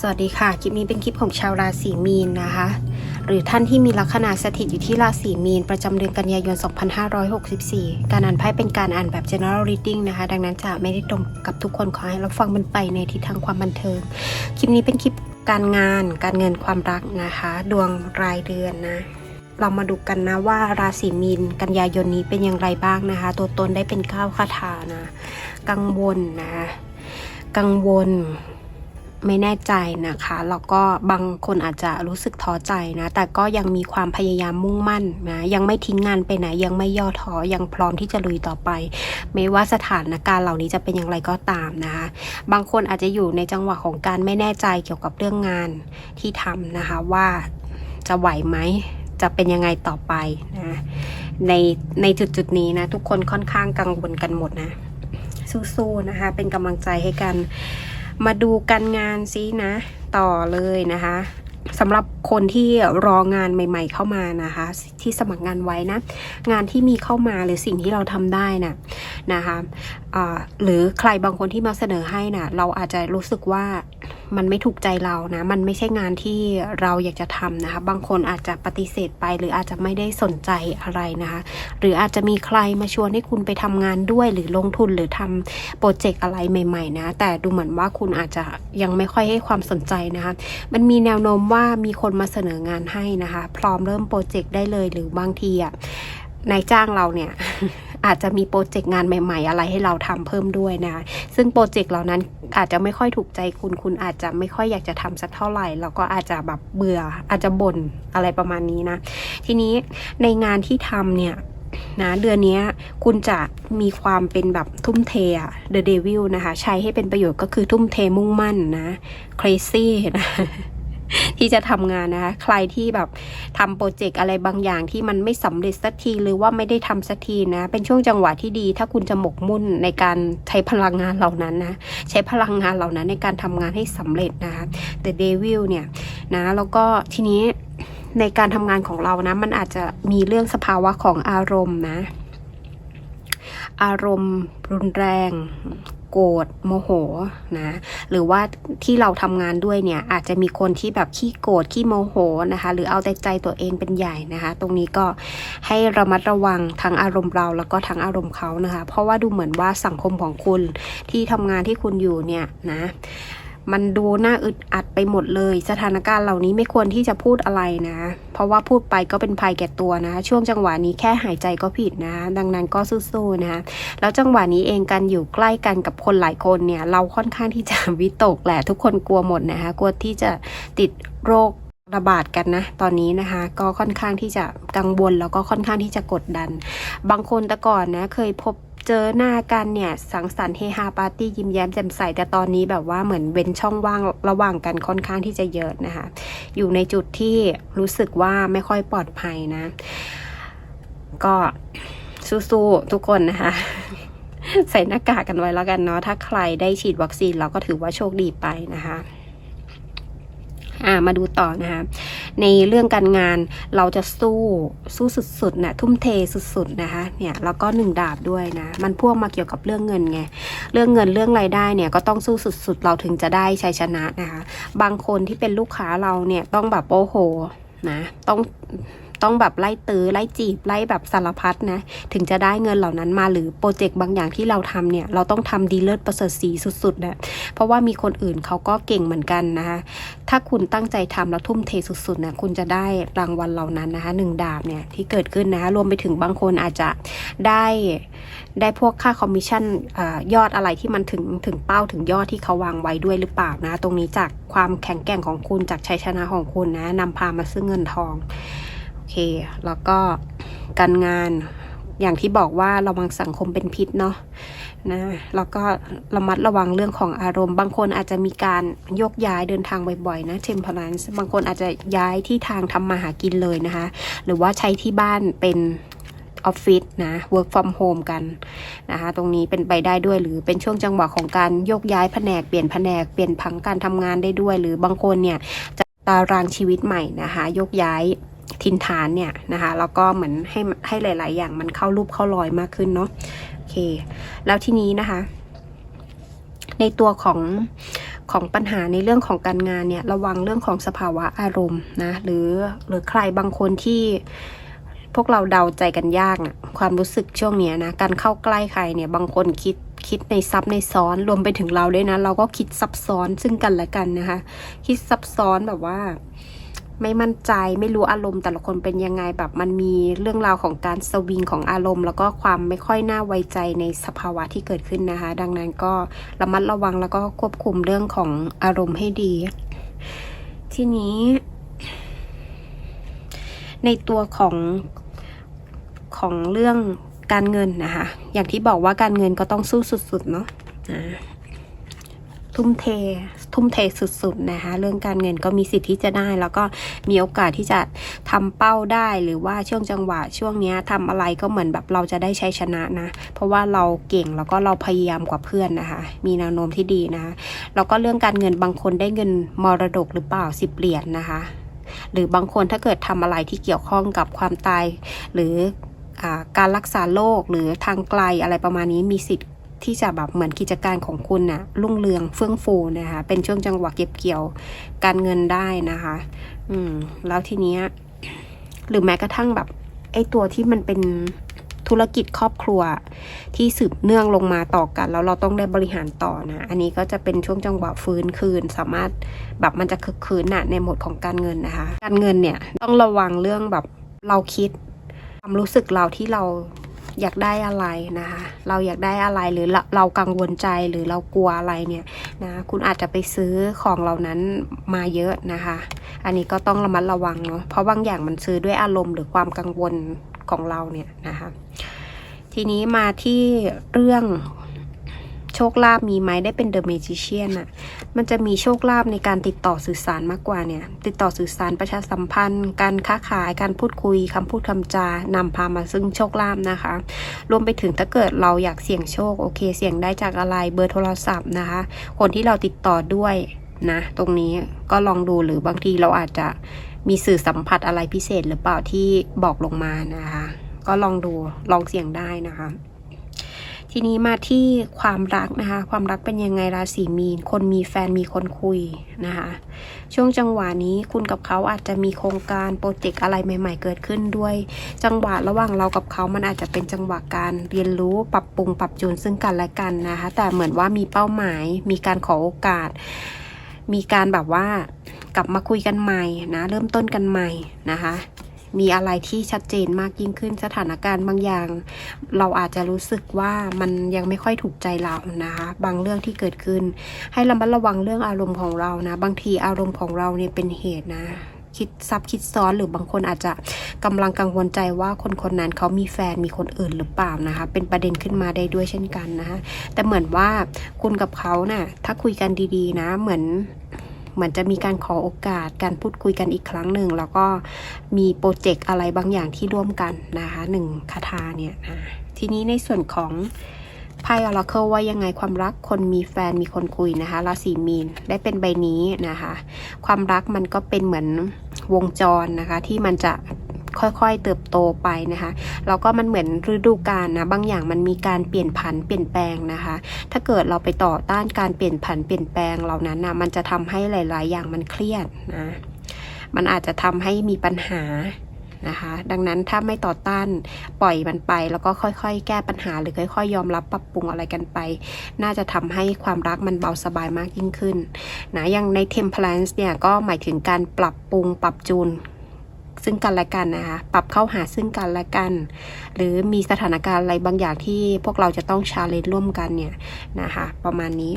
สวัสดีค่ะ คลิปนี้เป็นคลิปของชาวราศีมีนนะคะ หรือท่านที่มีลัคนาสถิตอยู่ที่ราศีมีน ประจำเดือนกันยายน 2564 การอ่านไพ่เป็นการอ่านแบบ general reading นะคะ ดังนั้นจะไม่ได้ตรงกับทุกคนขอให้รับฟังมันไปในทิศทางความบันเทิง คลิปนี้เป็นคลิปการงาน การเงินความรักนะคะ ดวงรายเดือนนะเรามาดูกันนะว่าราศีมีนกันยายนนี้เป็นอย่างไรบ้างนะคะ ตัวตนได้เป็นก้าวคาถานะ กังวลนะ กังวล ไม่แน่ใจนะคะ แล้วก็บางคนอาจจะรู้สึกท้อใจนะ แต่ก็ยังมีความพยายามมุ่งมั่นนะ ยังไม่ทิ้งงานไปไหน ยังไม่ย่อท้อ ยังพร้อมที่จะลุยต่อไป ไม่ว่าสถานการณ์เหล่านี้จะเป็นอย่างไรก็ตามนะคะ บางคนอาจจะอยู่ในจังหวะของการไม่แน่ใจเกี่ยวกับเรื่องงานที่ทำนะคะว่าจะไหวไหม จะเป็นยังไงต่อไปนะ ในในจุดจุดนี้นะ ทุกคนค่อนข้างกังวลกันหมดนะ สู้ๆนะคะ เป็นกำลังใจให้กัน มาดูการงานซินะ ต่อเลยนะคะสำหรับคนที่รองานใหม่ ๆ เข้ามานะคะ ที่สมัครงานไว้นะ งานที่มีเข้ามาหรือสิ่งที่เราทำได้นะนะคะหรือใครบางคนที่มาเสนอให้นะเราอาจจะรู้สึกว่า มันไม่ถูกใจเรานะ มันไม่ใช่งานที่เราอยากจะทำนะคะ บางคนอาจจะปฏิเสธไป หรืออาจจะไม่ได้สนใจอะไรนะคะ หรืออาจจะมีใครมาชวนให้คุณไปทำงานด้วย หรือลงทุนหรือทำโปรเจกต์อะไรใหม่ ๆ นะ แต่ดูเหมือนว่าคุณอาจจะยังไม่ค่อยให้ความสนใจนะคะ มันมีแนวโน้มว่ามีคนมาเสนองานให้นะคะ พร้อมเริ่มโปรเจกต์ได้เลย หรือบางทีอะนายจ้างเราเนี่ย อาจจะมีโปรเจกต์งานใหม่ๆ อะไรให้เราทำเพิ่มด้วยนะ ซึ่งโปรเจกต์เหล่านั้นอาจจะไม่ค่อยถูกใจคุณ คุณอาจจะไม่ค่อยอยากจะทำสักเท่าไหร่ แล้วก็อาจจะแบบเบื่อ อาจจะบ่นอะไรประมาณนี้นะ ทีนี้ในงานที่ทำเนี่ยนะเดือนนี้คุณจะมีความเป็นแบบทุ่มเทอะ The Devil นะคะ ใช้ให้เป็นประโยชน์ก็คือทุ่มเทมุ่งมั่นนะ crazy นะ ที่จะทำงานนะคะ ใครที่แบบทำโปรเจกต์อะไรบางอย่างที่มันไม่สำเร็จสักทีหรือว่าไม่ได้ทำสักทีนะ เป็นช่วงจังหวะที่ดี ถ้าคุณจะหมกมุ่นในการใช้พลังงานเหล่านั้นนะ ใช้พลังงานเหล่านั้นในการทำงานให้สำเร็จนะคะ The Devil เนี่ยนะแล้วก็ทีนี้ในการทำงานของเรานะ มันอาจจะมีเรื่องสภาวะของอารมณ์นะ อารมณ์รุนแรง โกรธโมโหนะหรือว่าที่เราทำงานด้วยเนี่ยอาจจะมีคนที่แบบขี้โกรธขี้โมโหนะคะหรือเอาแต่ใจตัวเองเป็นใหญ่นะคะ ตรงนี้ก็ให้ระมัดระวังทั้งอารมณ์เราแล้วก็ทั้งอารมณ์เขานะคะ เพราะว่าดูเหมือนว่าสังคมของคุณที่ทำงานที่คุณอยู่เนี่ยนะ มันดูน่าอึดอัดไปหมดเลย สถานการณ์เหล่านี้ไม่ควรที่จะพูดอะไรนะ เพราะว่าพูดไปก็เป็นภัยแก่ตัวนะ ช่วงจังหวะนี้แค่หายใจก็ผิดนะ ดังนั้นก็สู้ๆนะแล้วจังหวะนี้เองกันอยู่ใกล้กันกับคนหลายคนเนี่ย เราค่อนข้างที่จะวิตกแหละทุกคนกลัวหมดนะคะกลัวที่จะติดโรคระบาดกันนะตอนนี้นะคะก็ค่อนข้างที่จะกังวลแล้วก็ค่อนข้างที่จะกดดัน บางคนแต่ก่อนนะเคยพบ เจอหน้ากันเนี่ยสังสรรค์เฮฮาปาร์ตี้ยิ้มแย้มแจ่มใสแต่ตอนนี้แบบว่าเหมือนเว้นช่องว่างระหว่างกันค่อนข้างที่จะเยอะนะคะ อยู่ในจุดที่รู้สึกว่าไม่ค่อยปลอดภัยนะ ก็สู้ๆทุกคนนะคะใส่หน้ากากกันไว้แล้วกันเนาะถ้าใครได้ฉีดวัคซีนเราก็ถือว่าโชคดีไปนะคะ อ่ามาดูต่อนะคะในเรื่องการงานเราจะสู้สู้สุดๆนะทุ่มเทสุดๆนะคะเนี่ยแล้วก็หนึ่งดาบด้วยนะมันพ่วงมาเกี่ยวกับเรื่องเงินไงเรื่องเงินเรื่องรายได้เนี่ยก็ต้องสู้สุดๆ เราถึงจะได้ชัยชนะนะคะ บางคนที่เป็นลูกค้าเราเนี่ยต้องแบบโอ้โหนะต้อง ต้องแบบไล่ตื้อไล่จีบไล่แบบสารพัดนะถึงจะได้เงินเหล่านั้นมาหรือโปรเจกต์บางอย่างที่เราทำเนี่ยเราต้องทำดีเลิศประเสริฐสีสุดๆนะเพราะว่ามีคนอื่นเขาก็เก่งเหมือนกันนะคะถ้าคุณตั้งใจทำแล้วทุ่มเทสุดๆนะคุณจะได้รางวัลเหล่านั้นนะคะหนึ่งดาบเนี่ยที่เกิดขึ้นนะคะรวมไปถึงบางคนอาจจะได้ได้พวกค่าคอมมิชชั่นอยอดอะไรที่มันถึงถึงเป้าถึงยอดที่เขาวางไว้ด้วยหรือเปล่านะ ตรงนี้จากความแข็งแกร่งของคุณจากชัยชนะของคุณนะนำพามาซึ่งเงินทอง เค แล้วก็การงานอย่างที่บอกว่าระวังสังคมเป็นพิษเนาะนะแล้วก็ระมัดระวังเรื่องของอารมณ์ บางคนอาจจะมีการยกย้ายเดินทางบ่อยๆนะ temperance บางคนอาจจะย้ายที่ทางทำมาหากินเลยนะคะ หรือว่าใช้ที่บ้านเป็นออฟฟิศนะ work from home กันนะคะตรงนี้เป็นไปได้ด้วยหรือเป็นช่วงจังหวะของการยกย้ายแผนกเปลี่ยนแผนกเปลี่ยนผังการทำงานได้ด้วย หรือบางคนเนี่ยจะตารางชีวิตใหม่นะคะ ยกย้าย ทินฐานเนี่ยนะคะแล้วก็เหมือนให้ให้หลาย ๆ อย่างมันเข้ารูปเข้ารอยมากขึ้นเนาะโอเค แล้วทีนี้นะคะ ในตัวของของปัญหาในเรื่องของการงานเนี่ยระวังเรื่องของสภาวะอารมณ์นะหรือหรือใครบางคนที่พวกเราเดาใจกันยากนะความรู้สึกช่วงนี้นะการเข้าใกล้ใครเนี่ยบางคนคิดคิดในซับในซ้อนรวมไปถึงเราด้วยนะ เราก็คิดซับซ้อนซึ่งกันและกันนะคะ คิดซับซ้อนแบบว่า ไม่มั่นใจไม่รู้อารมณ์แต่ละคนเป็นยังไงแบบมันมีเรื่องราวของการสวิงของอารมณ์ แล้วก็ความไม่ค่อยน่าไว้ใจในสภาวะที่เกิดขึ้นนะคะ ดังนั้นก็ระมัดระวังแล้วก็ควบคุมเรื่องของอารมณ์ให้ดี ทีนี้ ในตัวของของเรื่องการเงินนะคะ อย่างที่บอกว่าการเงินก็ต้องสู้สุดๆเนาะ ทุ่มเททุ่มเทสุดๆนะคะเรื่องการเงินก็มีสิทธิ์ที่จะได้ แล้วก็มีโอกาสที่จะทำเป้าได้หรือว่าช่วงจังหวะช่วงเนี้ยทำอะไรก็เหมือนแบบเราจะได้ใช้ชนะนะ เพราะว่าเราเก่งแล้วก็เราพยายามกว่าเพื่อนนะคะ มีแนวโน้มที่ดีนะคะแล้วก็เรื่องการเงินบางคนได้เงินมรดกหรือเปล่าสิบเหรียญนะคะหรือบางคนถ้าเกิดทำอะไรที่เกี่ยวข้องกับความตาย หรือการรักษาโรคหรือทางไกลอะไรประมาณนี้มีสิทธิ์ ที่จะแบบเหมือนกิจการของคุณนะ่ะรุ่งเรืองเฟื่องฟูนะคะ เป็นช่วงจังหวะเก็บเกี่ยวการเงินได้นะคะ อืม แล้วทีเนี้ยหรือแม้กระทั่งแบบไอ้ตัวที่มันเป็นธุรกิจครอบครัวที่สืบเนื่องลงมาต่อกัน แล้วเราต้องได้บริหารต่อนะ อันนี้ก็จะเป็นช่วงจังหวะฟื้นคืน สามารถแบบมันจะคึกคืนนะในหมดของการเงินนะคะ การเงินเนี่ยต้องระวังเรื่องแบบเราคิดความรู้สึกเราที่เรา อยากได้อะไรนะคะเราอยากได้อะไรหรือเรากังวลใจหรือเรากลัวอะไรเนี่ยนะคุณอาจจะไปซื้อของเหล่านั้นมาเยอะนะคะ อันนี้ก็ต้องระมัดระวังเนาะเพราะบางอย่างมันซื้อด้วยอารมณ์หรือความกังวลของเราเนี่ยนะคะทีนี้มาที่เรื่อง โชคลาภมีไหมได้เป็นเดอะเมจิเชียนอะมันจะมีโชคลาภในการติดต่อสื่อสารมากกว่าเนี่ย ติดต่อสื่อสารประชาสัมพันธ์ การค้าขายการพูดคุยคำพูดคำจานำพามาซึ่งโชคลาภนะคะ รวมไปถึงถ้าเกิดเราอยากเสี่ยงโชคโอเค เสี่ยงได้จากอะไรเบอร์โทรศัพท์นะคะ คนที่เราติดต่อด้วยนะตรงนี้ก็ลองดูหรือบางทีเราอาจจะมีสื่อสัมผัสอะไรพิเศษหรือเปล่าที่บอกลงมานะคะ ก็ลองดูลองเสี่ยงได้นะคะ ทีนี้มาที่ความรักนะคะ ความรักเป็นยังไงราศีมีน คนมีแฟนมีคนคุยนะคะ ช่วงจังหวะนี้คุณกับเขาอาจจะมีโครงการโปรเจกต์อะไรใหม่ ๆ เกิดขึ้นด้วย จังหวะระหว่างเรากับเขามันอาจจะเป็นจังหวะการเรียนรู้ปรับปรุงปรับจูนซึ่งกันและกันนะคะ แต่เหมือนว่ามีเป้าหมาย มีการขอโอกาส มีการแบบว่ากลับมาคุยกันใหม่นะ เริ่มต้นกันใหม่นะคะ มีอะไรที่ชัดเจนมากยิ่งขึ้นสถานการณ์บางอย่าง เราอาจจะรู้สึกว่ามันยังไม่ค่อยถูกใจเรานะคะบางเรื่องที่เกิดขึ้น ให้ระมัดระวังเรื่องอารมณ์ของเรานะ บางทีอารมณ์ของเราเนี่ยเป็นเหตุนะคิดซับคิดซ้อนหรือบางคนอาจจะกำลังกังวลใจว่าคนคนนั้นเขามีแฟนมีคนอื่นหรือเปล่านะคะ เป็นประเด็นขึ้นมาได้ด้วยเช่นกันนะคะแต่เหมือนว่าคุณกับเขาน่ะถ้าคุยกันดีๆนะเหมือน เหมือนจะมีการขอโอกาสการพูดคุยกันอีกครั้งหนึ่ง แล้วก็มีโปรเจกต์อะไรบางอย่างที่ร่วมกันนะคะหนึ่งคาถาเนี่ยนะทีนี้ในส่วนของไพ่อราเคิลว่ายังไงความรักคนมีแฟนมีคนคุยนะคะราศีมีนได้เป็นใบนี้นะคะ ความรักมันก็เป็นเหมือนวงจรนะคะ ที่มันจะ ค่อยๆ เติบโตไปนะคะแล้วก็มันเหมือนฤดูกาลนะบางอย่างมันมีการเปลี่ยนผันเปลี่ยนแปลงนะคะ ถ้าเกิดเราไปต่อต้านการเปลี่ยนผันเปลี่ยนแปลงเหล่านั้นนะมันจะทำให้หลาย ๆ อย่างมันเครียดนะมันอาจจะทำให้มีปัญหานะคะดังนั้นถ้าไม่ต่อต้านปล่อยมันไป แล้วก็ค่อยๆ แก้ปัญหาหรือค่อยๆ ยอมรับปรับปรุงอะไรกันไป น่าจะทำให้ความรักมันเบาสบายมากยิ่งขึ้นนะอย่างใน Temperance เนี่ยก็หมายถึงการปรับปรุงปรับจูน ซึ่งกันและกันนะคะ ปรับเข้าหาซึ่งกันและกัน หรือมีสถานการณ์อะไรบางอย่างที่พวกเราจะต้องชาเลนจ์ร่วมกันเนี่ยนะคะ ประมาณนี้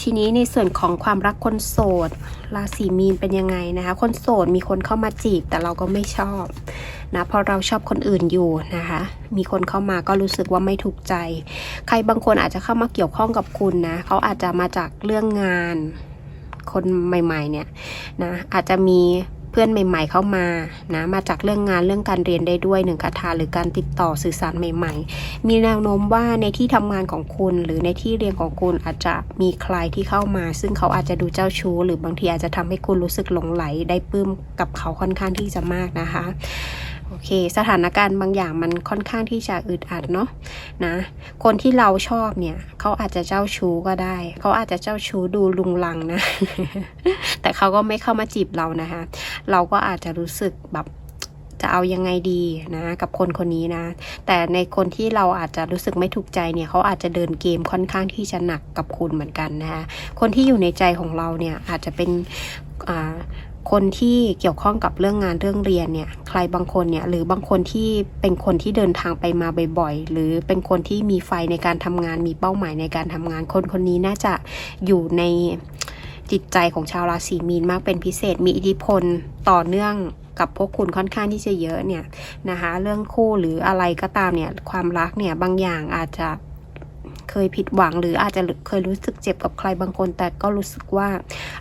ทีนี้ในส่วนของความรักคนโสด ราศีมีนเป็นยังไงนะคะ คนโสดมีคนเข้ามาจีบแต่เราก็ไม่ชอบนะเพราะเราชอบคนอื่นอยู่นะคะ มีคนเข้ามาก็รู้สึกว่าไม่ถูกใจ ใครบางคนอาจจะเข้ามาเกี่ยวข้องกับคุณนะ เขาอาจจะมาจากเรื่องงานคนใหม่ ๆ เนี่ยนะอาจจะมี เพื่อนใหม่ ๆ เข้ามานะมาจากเรื่องงานเรื่องการเรียนได้ด้วยหนึ่งคาถาหรือการติดต่อสื่อสารใหม่ ๆ มีแนวโน้มว่าในที่ทำงานของคุณ หรือในที่เรียนของคุณอาจจะมีใครที่เข้ามา ซึ่งเขาอาจจะดูเจ้าชู้ หรือบางทีอาจจะทำให้คุณรู้สึกหลงไหลได้ปลื้มกับเขาค่อนข้างที่จะมากนะคะ เค สถานการณ์บางอย่างมันค่อนข้างที่จะอึดอัดเนาะนะ คนที่เราชอบเนี่ยเขาอาจจะเจ้าชู้ก็ได้ เขาอาจจะเจ้าชู้ดูลุงลังนะ แต่เขาก็ไม่เข้ามาจีบเรานะคะ เราก็อาจจะรู้สึกแบบจะเอายังไงดีนะกับคนคนนี้นะ แต่ในคนที่เราอาจจะรู้สึกไม่ถูกใจเนี่ยเขาอาจจะเดินเกมค่อนข้างที่จะหนักกับคุณเหมือนกันนะคะคนที่อยู่ในใจของเราเนี่ยอาจจะเป็นอ่า คนที่เกี่ยวข้องกับเรื่องงานเรื่องเรียนเนี่ยใครบางคนเนี่ยหรือบางคนที่เป็นคนที่เดินทางไปมาบ่อยๆ หรือเป็นคนที่มีไฟในการทำงานมีเป้าหมายในการทำงานคนคนนี้น่าจะอยู่ในจิตใจของชาวราศีมีนมากเป็นพิเศษมีอิทธิพลต่อเนื่องกับพวกคุณค่อนข้างที่จะเยอะเนี่ยนะคะเรื่องคู่หรืออะไรก็ตามเนี่ยความรักเนี่ยบางอย่างอาจจะ เคยผิดหวังหรืออาจจะเคยรู้สึกเจ็บกับใครบางคน แต่ก็รู้สึกว่า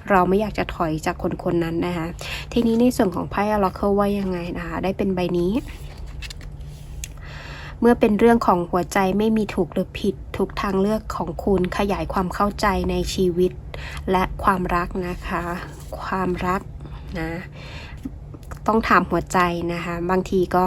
เราไม่อยากจะถอยจากคนคนนั้นนะคะทีนี้ในส่วนของไพ่อลอเคิลว่ายังไงนะคะได้เป็นใบนี้เมื่อเป็นเรื่องของหัวใจไม่มีถูกหรือผิด ทุกทางเลือกของคุณขยายความเข้าใจในชีวิตและความรักนะคะ ความรักนะ ต้องถามหัวใจนะคะ บางทีก็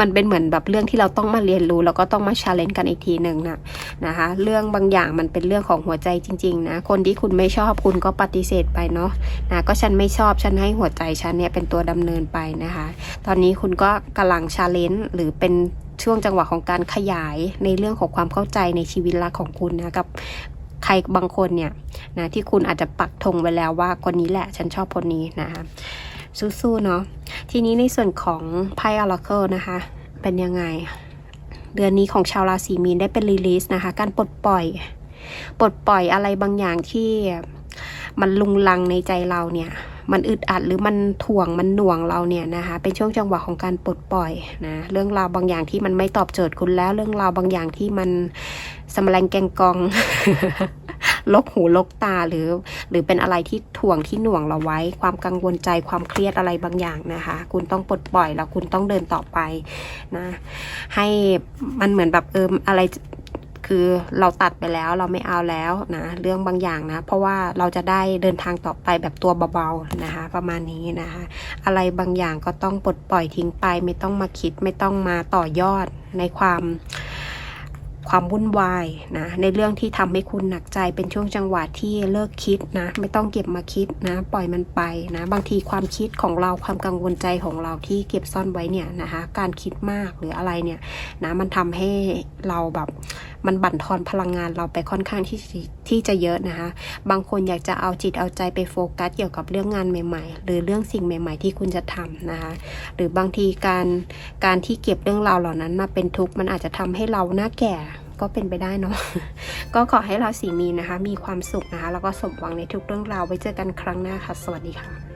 มันเป็นเหมือนแบบเรื่องที่เราต้องมาเรียนรู้ แล้วก็ต้องมาชาเลนจ์กันอีกทีหนึ่งนะนะคะ เรื่องบางอย่างมันเป็นเรื่องของหัวใจจริงๆนะคนที่คุณไม่ชอบคุณก็ปฏิเสธไปเนาะนะก็ฉันไม่ชอบฉันให้หัวใจฉันเนี่ยเป็นตัวดำเนินไปนะคะ ตอนนี้คุณก็กำลังชาเลนจ์หรือเป็นช่วงจังหวะของการขยายในเรื่องของความเข้าใจในชีวิตรักของคุณนะกับใครบางคนเนี่ยนะที่คุณอาจจะปักธงไว้แล้วว่าคนนี้แหละฉันชอบคนนี้นะคะ สู้ๆเนาะทีนี้ในส่วนของไพ่อ r ร c l e นะคะ เป็นยังไง เดือนนี้ของชาวราศีมีนได้เป็นรีลีสนะคะ การปลดปล่อย ปลดปล่อยอะไรบางอย่างที่มันลุงลังในใจเราเนี่ย มันอึดอัดหรือมันถ่วงมันหน่วงเราเนี่ยนะคะ เป็นช่วงจังหวะของการปลดปล่อยนะ เรื่องราวบางอย่างที่มันไม่ตอบโจทย์คุณแล้ว เรื่องราวบางอย่างที่มันสำแรงแกงกอง ลกหูลกตาหรือ หรือเป็นอะไรที่ถ่วงที่หน่วงเราไว้ ความกังวลใจความเครียดอะไรบางอย่างนะคะ คุณต้องปลดปล่อยแล้วคุณต้องเดินต่อไปนะ ให้มันเหมือนแบบเอออะไรคือเราตัดไปแล้วเราไม่เอาแล้วนะเรื่องบางอย่างนะ เพราะว่าเราจะได้เดินทางต่อไปแบบตัวเบาๆนะคะ ประมาณนี้นะคะ อะไรบางอย่างก็ต้องปลดปล่อยทิ้งไป ไม่ต้องมาคิดไม่ต้องมาต่อยอดในความ ความวุ่นวายนะในเรื่องที่ทำให้คุณหนักใจเป็นช่วงจังหวะที่เลิกคิดนะ ไม่ต้องเก็บมาคิดนะ ปล่อยมันไปนะ บางทีความคิดของเราความกังวลใจของเราที่เก็บซ่อนไว้เนี่ยนะคะ การคิดมากหรืออะไรเนี่ยนะมันทำให้เราแบบ มันบั่นทอนพลังงานเราไปค่อนข้างที่ที่จะเยอะนะคะ บางคนอยากจะเอาจิตเอาใจไปโฟกัสเกี่ยวกับเรื่องงานใหม่ ๆ หรือเรื่องสิ่งใหม่ ๆ ที่คุณจะทำนะคะ หรือบางทีการการที่เก็บเรื่องราวเหล่านั้นมาเป็นทุกข์มันอาจจะทำให้เราหน้าแก่ก็เป็นไปได้เนาะ ก็ขอให้เราศีมีนะคะ มีความสุขนะคะ แล้วก็สมหวังในทุกเรื่องราว ไว้เจอกันครั้งหน้าค่ะ สวัสดีค่ะ